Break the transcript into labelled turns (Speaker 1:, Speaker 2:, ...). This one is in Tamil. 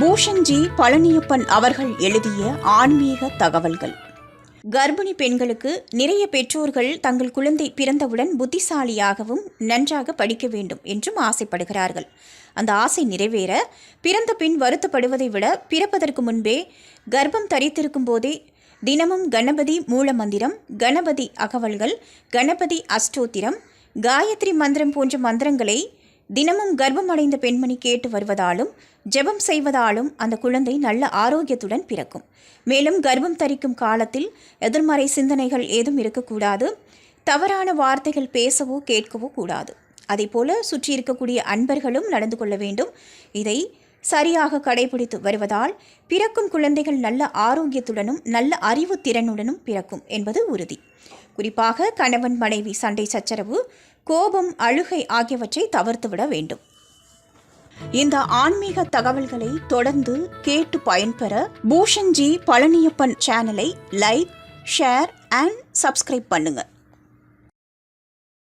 Speaker 1: பூஷன்ஜி பழனியப்பன் அவர்கள் எழுதிய ஆன்மீக தகவல்கள். கர்ப்பிணி பெண்களுக்கு நிறைய பெற்றோர்கள் தங்கள் குழந்தை பிறந்தவுடன் புத்திசாலியாகவும் நன்றாக படிக்க வேண்டும் என்றும் ஆசைப்படுகிறார்கள். அந்த ஆசை நிறைவேற பிறந்த பின் வருத்தப்படுவதை விட பிறப்பதற்கு முன்பே கர்ப்பம் தரித்திருக்கும் போதே தினமும் கணபதி மூல மந்திரம் கணபதி அகவல்கள் கணபதி அஷ்டோத்திரம் காயத்ரி மந்திரம் போன்ற மந்திரங்களை தினமும் கர்ப்பம் அடைந்த பெண்மணி கேட்டு வருவதாலும் ஜெபம் செய்வதாலும் அந்த குழந்தை நல்ல ஆரோக்கியத்துடன் பிறக்கும். மேலும் கர்ப்பம் தரிக்கும் காலத்தில் எதிர்மறை சிந்தனைகள் ஏதும் இருக்கக்கூடாது. தவறான வார்த்தைகள் பேசவோ கேட்கவோ கூடாது. அதேபோல சுற்றி இருக்கக்கூடிய அன்பர்களும் நடந்து கொள்ள வேண்டும். இதை சரியாக கடைபிடித்து வருவதால் பிறக்கும் குழந்தைகள் நல்ல ஆரோக்கியத்துடனும் நல்ல அறிவு திறனுடனும் பிறக்கும் என்பது உறுதி. குறிப்பாக கணவன் மனைவி சண்டை சச்சரவு கோபம் அழுகை ஆகியவற்றை தவிர்த்துவிட வேண்டும். இந்த ஆன்மீக தகவல்களை தொடர்ந்து கேட்டு பயன்பெற பூஷன்ஜி பழனியப்பன் சேனலை லைக் ஷேர் அண்ட் சப்ஸ்கிரைப் பண்ணுங்கள்